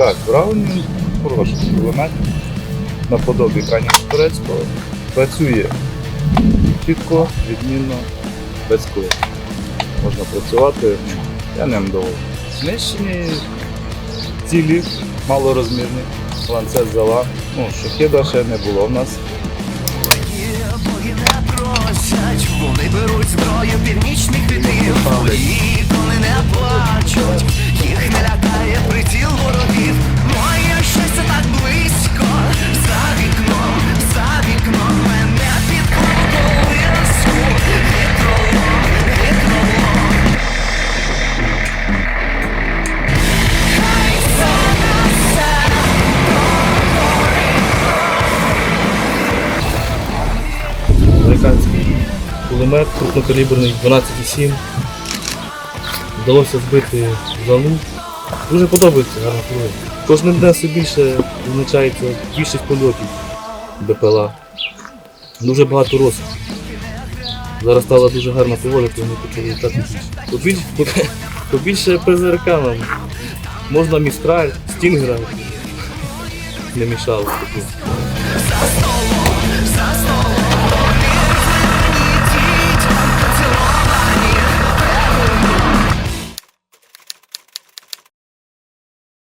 Так, Браунінг хороший кулемет наподобі крайнього турецького. Працює чітко, відмінно, без кулу. Можна працювати, я ним доволі. Знищені цілі, малорозмірні, ланцет зала. Ну, шахіда ще не було в нас. Боги не просять, вони беруть зброю північних вітрів американський кулемет крупнокаліберний 12,7. Вдалося збити залу. Дуже подобається гарна кулемет. Кожним днем все більше визначається більшість польотів БПЛА. Дуже багато розвитку. Зараз стала дуже гарна погода, то вони почали літати більше. Побільше, ПЗРК нам. Можна містраль, стінгера. Не мішало.